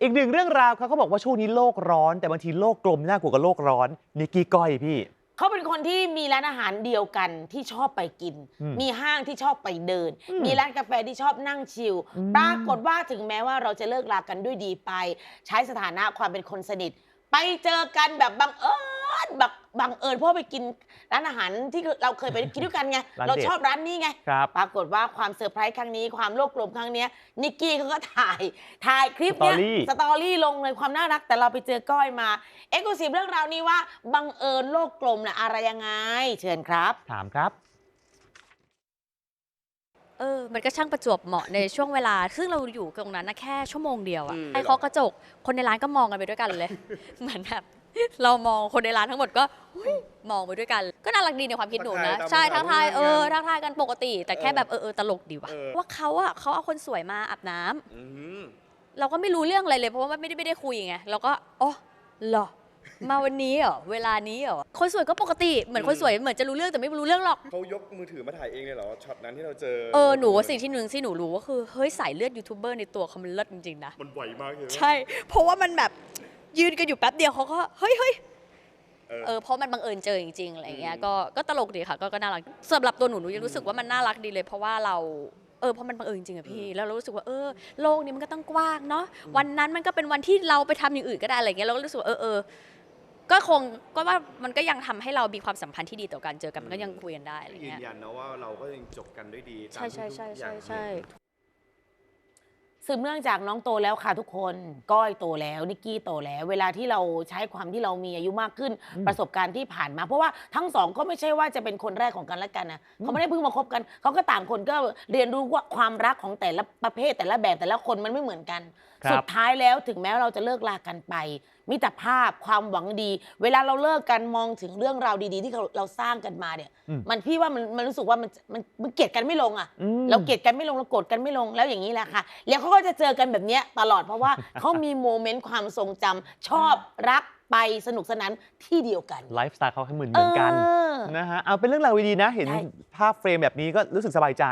อีกหนึ่งเรื่องราวครับเขาบอกว่าช่วงนี้โลกร้อน แต่บางทีโลกกลมน่ากลัวกว่าโลกร้อนนิกกี้ก้อยพี่ เขาเป็นคนที่มีร้านอาหารเดียวกันที่ชอบไปกิน อืมมีห้างที่ชอบไปเดิน อืมมีร้านกาแฟที่ชอบนั่งชิลอืม ปรากฏว่าถึงแม้ว่าเราจะเลิกลากันด้วยดีไป ใช้สถานะความเป็นคนสนิท ไปเจอกันแบบบังเอิญแบบบังเอิญเพราะไปกิน ร้านอาหารที่เราเคยไปกินด้วยกันไงร้านเราเด็ดชอบร้านนี้ไง ครับ ปรากฏว่าความเซอร์ไพรส์ครั้งนี้ความโลกกลมครั้งเนี้ยนิกกี้เขาก็ถ่ายถ่ายคลิปเนี้ยสตอรี่ สตอรี่ลงเลยความน่ารักแต่เราไปเจอก้อยมาเอ็กซ์คลูซีฟเรื่องราวนี้ว่าบังเอิญโลกกลมน่ะอะไรยังไง เชิญครับ ถามครับ เออ มันก็ช่างประจวบเหมาะในช่วงเวลา ซึ่งเราอยู่ตรงนั้นนะแค่ชั่วโมงเดียวอะอืมไอ้เคาะกระจก คนในร้านก็มองกันไปด้วยกันเลย เหมือนแบบ เรามองคนในร้านทั้งหมดก็อุ๊ยมองไปด้วยกัน ก็น่ารักดีในความคิดหนูนะ ทักทายตามใช่ภาษาทักทายเออเพื่อนกันทักทายกันปกติ แต่แค่เออแบบเออเออตลกดีว่ะเออ ว่าเขาอะเขาเอาคนสวยมาอาบน้ำอืมเราก็ไม่รู้เรื่องอะไรเลย เพราะว่าไม่ได้ไม่ได้คุยไงเราก็อ๋อเหรอมาวันนี้เหรอเวลานี้เหรอคนสวยก็ปกติเหมือนคนสวยเหมือนจะรู้เรื่องแต่ไม่รู้เรื่องหรอก เขายกมือถือมาถ่ายเองเลยเหรอช็อตนั้นที่เราเจอเออหนูว่าสิ่งที่หนึ่งที่หนูรู้ก็คือเฮ้ยสายเลือดยูทูบเบอร์ในตัวเขามันเลิศจริงๆนะ มันไหวมากเลยใช่ เพราะว่ามันแบบ ยืนกันอยู่แป๊บเดียวเขาก็เฮ้ยเฮ้ยเออเออเพราะมันบังเอิญเจอจริงๆอะไรเงี้ยอืมก็ก็ตลกดีค่ะก็ก็น่ารักสำหรับตัวหนูหนูยังรู้สึกว่ามันน่ารักดีเลย เพราะว่าเราเออเพราะมันบังเอิญจริงอะพี่ แล้วเรารู้สึกว่าเออโลกนี้มันก็ต้องกว้างเนาะวันนั้นมันก็เป็นวันที่เราไปทำอย่างอื่นก็ได้อะไรเงี้ยเราก็รู้สึกว่าเออเออก็คงก็ว่ามันก็ยังทำให้เรามีความสัมพันธ์ที่ดีต่อกันเจอกันมันก็ยังคุยกันได้อะไรยืเงี้นยยันนะว่าเราก็ยังจบกันด้วยดีตามใช่ใช่ทุกใช่ๆอใช่ย่างใช่ สืบเนื่องจากน้องโตแล้วค่ะทุกคน ก้อยโตแล้วนิกกี้โตแล้ว เวลาที่เราใช้ความที่เรามีอายุมากขึ้นอืมประสบการณ์ที่ผ่านมา เพราะว่าทั้งสองก็ไม่ใช่ว่าจะเป็นคนแรกของกันและกันนะเขาไม่ได้เพิ่งมาคบกัน เขาก็ต่างคนก็เรียนรู้ว่าความรักของแต่ละประเภทแต่ละแบบแต่ละคนมันไม่เหมือนกัน ครับ สุดท้ายแล้วถึงแม้เราจะเลิกลากันไป มิตรภาพความหวังดี เวลาเราเลิกกันมองถึงเรื่องราวดีๆ ที่เราเราสร้างกันมาเนี่ย อืม มันพี่ว่ามันมันรู้สึกว่ามันมันมันเกลียดกันไม่ลงอะ อืม เราเกลียดกันไม่ลงเราโกรธกันไม่ลงแล้วอย่างนี้แหละค่ะ แล้วเขาก็จะเจอกันแบบเนี้ยตลอดเพราะว่า เขามีโมเมนต์ความทรงจำชอบรักไปสนุกสนานที่เดียวกันไลฟ์สไตล์เขาเหมือนเหมือนกันเออ นะฮะ เอาเป็นเรื่องราวดีๆนะ เห็นใช่ ภาพเฟรมแบบนี้ก็รู้สึกสบายใจ